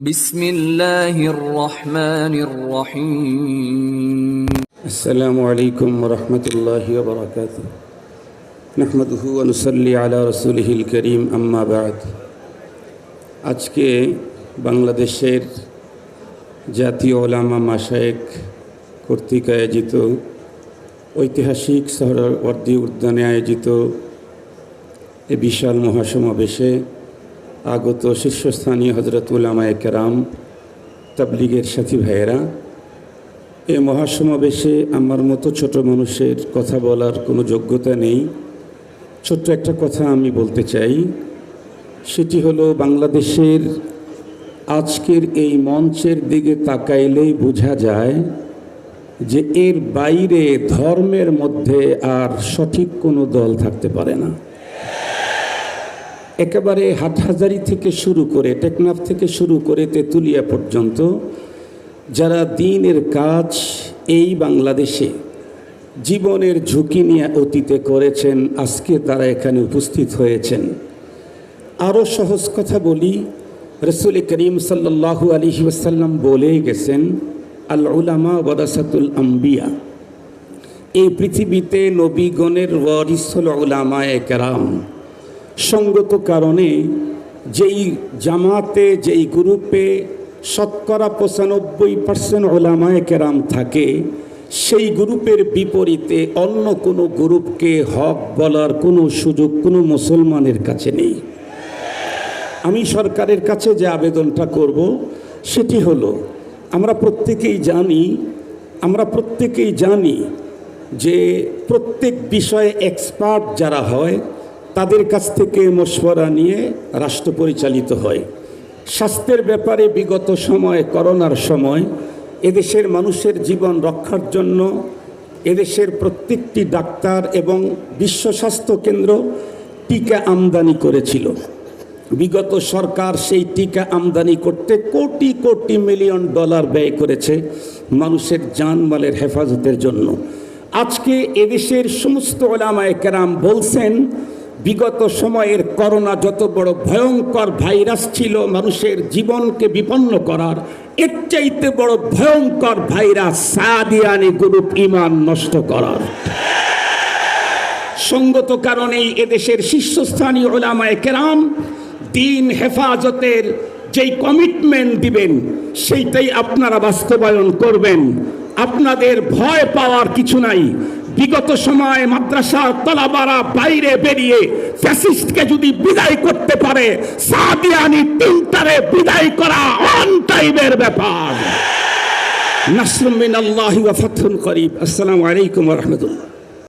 বিসমিল্লাহির রহমানির রহিম। আসসালামু আলাইকুম ওয়া রাহমাতুল্লাহি ওয়া বারাকাতুহু নাহমাদুহু আলা রাসূলিহিল কারীম, আম্মা আজকে বাংলাদেশের জাতীয় ওলামা মাসায়েক কর্তৃক আয়োজিত ঐতিহাসিক সোহরাওয়ার্দী উদ্যানে আয়োজিত এ বিশাল মহাসমাবেশে আগত শীর্ষস্থানীয় হজরত উলামায়ে কেরাম, তাবলিগের সাথী ভাইয়েরা, এ মহাসমাবেশে আমার মতো ছোট মানুষের কথা বলার কোনো যোগ্যতা নেই। ছোট্ট একটা কথা আমি বলতে চাই, সেটি হলো বাংলাদেশের আজকের এই মঞ্চের দিকে তাকাইলেই বোঝা যায় যে এর বাইরে ধর্মের মধ্যে আর সঠিক কোনো দল থাকতে পারে না। একেবারে হাটহাজারি থেকে শুরু করে টেকনাফ থেকে শুরু করে তেঁতুলিয়া পর্যন্ত যারা দিনের কাজ এই বাংলাদেশে জীবনের ঝুঁকি নিয়ে অতীতে করেছেন, আজকে তারা এখানে উপস্থিত হয়েছেন। আরও সহজ কথা বলি, রসুল করিম সাল্লাহু আলহি ওসাল্লাম বলে গেছেন, আল উলামা ওয়ারাসাতুল আম্বিয়া। এই পৃথিবীতে নবীগণের ওয়ারিসুল উলামায়ে কেরাম সঙ্গত কারণে যেই জামাতে, যেই গ্রুপে শতকরা পঁচানব্বই পার্সেন্ট ওলামায় কেরাম থাকে, সেই গ্রুপের বিপরীতে অন্য কোনো গ্রুপকে হক বলার কোনো সুযোগ কোনো মুসলমানের কাছে নেই। আমি সরকারের কাছে যে আবেদনটা করব, সেটি হলো, আমরা প্রত্যেকেই জানি, আমরা প্রত্যেকেই জানি যে প্রত্যেক বিষয়ে এক্সপার্ট যারা হয় তাদের কাছ থেকে মশওয়ারা নিয়ে রাষ্ট্র পরিচালিত হয়। স্বাস্থ্যের ব্যাপারে বিগত সময়, করোনার সময়, এদেশের মানুষের জীবন রক্ষার জন্য এদেশের প্রত্যেকটি ডাক্তার এবং বিশ্ব স্বাস্থ্য কেন্দ্র টিকা আমদানি করেছিল। বিগত সরকার সেই টিকা আমদানি করতে কোটি কোটি মিলিয়ন ডলার ব্যয় করেছে মানুষের জানমালের হেফাজতের জন্য। আজকে এদেশের সমস্ত ওলামায় কেরাম বলছেন বিগত সময়ের করোনা যত বড় ভয়ঙ্কর ভাইরাস ছিল, মানুষের জীবনকে বিপন্ন করার এর চাইতে বড় ভয়ঙ্কর ভাইরাস সাদিয়ানি গ্রুপ ইমান নষ্ট করার। সঙ্গত কারণেই এদেশের শীর্ষস্থানীয় ওলামায় কেরাম দিন হেফাজতের যেই কমিটমেন্ট দিবেন, সেইটাই আপনারা বাস্তবায়ন করবেন। আপনাদের ভয় পাওয়ার কিছু নাই। বিগত সময়ে মাদ্রাসা তলাবারা বাইরে বেরিয়ে ফ্যাসিস্টকে যদি বিদায় করতে পারে, সাদিয়ানি তিনটারে বিদায় করা অন টাইমের ব্যাপার। নাসরুম মিনাল্লাহি ওয়া ফাতহুন করিব আসসালামু আলাইকুম ওয়া রাহমাতুল্লাহ।